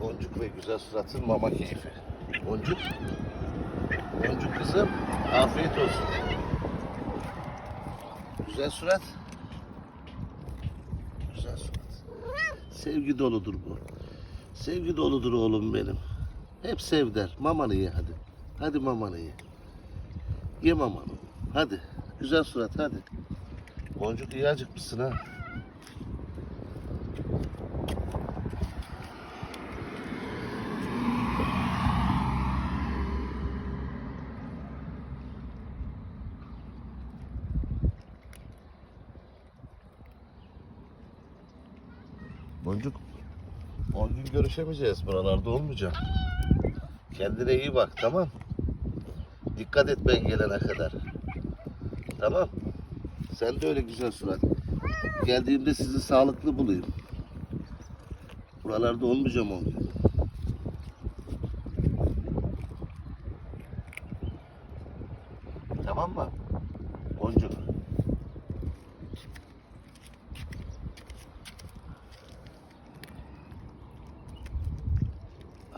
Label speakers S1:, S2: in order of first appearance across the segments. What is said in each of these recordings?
S1: Boncuk ve güzel suratın mama keyfi. Boncuk. Boncuk kızım. Afiyet olsun. Güzel surat. Güzel surat. Sevgi doludur bu. Sevgi doludur oğlum benim. Hep sev der. Mamanı ye hadi. Hadi mamanı ye. Ye mamanı. Hadi. Güzel surat hadi. Boncuk iyi acıkmışsın ha. Boncuk. 10 gün görüşemeyeceğiz. Buralarda olmayacağım. Kendine iyi bak tamam. Dikkat et ben gelene kadar. Tamam. Sen de öyle güzel surat. Geldiğimde sizi sağlıklı bulayım. Buralarda olmayacağım 10 gün. Tamam mı? Boncuk.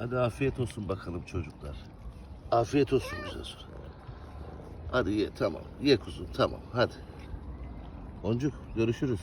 S1: Hadi afiyet olsun bakalım çocuklar. Afiyet olsun güzel surat. Hadi ye tamam. Ye kuzum tamam hadi. Boncuk görüşürüz.